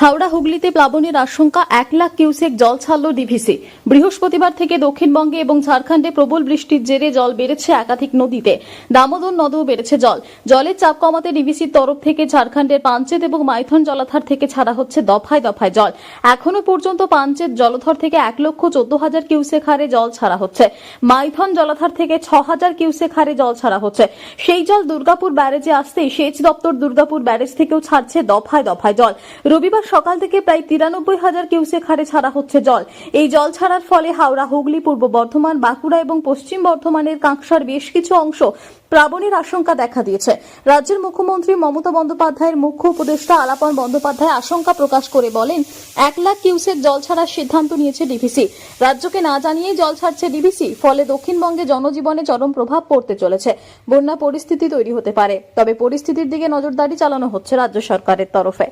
হাওড়া হুগলিতে প্লাবনের আশঙ্কা এক লাখ কিউসেক জল ছাড়ল ডিভিসি। বৃহস্পতিবার থেকে দক্ষিণবঙ্গে এবং ঝাড়খণ্ডে প্রবল বৃষ্টির জেরে জল বেড়েছে একাধিক নদীতে। দামোদর নদেও বেড়েছে জল। জলের চাপ কমাতে ডিভিসির তরফ থেকে ঝাড়খণ্ডের পাঞ্চেত এবং মাইথন জলাধার থেকে ছাড়া হচ্ছে দফায় দফায় জল। এখনও পর্যন্ত পাঞ্চেত জলধর থেকে এক লক্ষ চোদ্দ হাজার কিউসেক হারে জল ছাড়া হচ্ছে। মাইথন জলাধার থেকে ছ হাজার কিউসেক হারে জল ছাড়া হচ্ছে। সেই জল দুর্গাপুর ব্যারেজে আসতেই সেচ দপ্তর দুর্গাপুর ব্যারেজ থেকেও ছাড়ছে দফায় দফায় জল। রবিবার সকাল থেকে প্রায় তিরানব্বই হাজার কিউসেক হারে ছাড়া হচ্ছে জল। এই জল ছাড়ার ফলে হাওড়া, হুগলি, পূর্ব বর্ধমান, বাঁকুড়া এবং পশ্চিম বর্ধমানের কাঁকসার বেশ কিছু অংশ প্লাবনের আশঙ্কা দেখা দিয়েছে। রাজ্যের মুখ্যমন্ত্রী মমতা বন্দ্যোপাধ্যায়ের মুখ্য উপদেষ্টা আলাপন বন্দ্যোপাধ্যায় আশঙ্কা প্রকাশ করে বলেন, এক লাখ কিউসেক জল ছাড়ার সিদ্ধান্ত নিয়েছে ডিভিসি। রাজ্যকে না জানিয়েই জল ছাড়ছে ডিভিসি, ফলে দক্ষিণবঙ্গে জনজীবনে চরম প্রভাব পড়তে চলেছে। বন্যা পরিস্থিতি তৈরি হতে পারে, তবে পরিস্থিতির দিকে নজরদারি চালানো হচ্ছে রাজ্য সরকারের তরফে।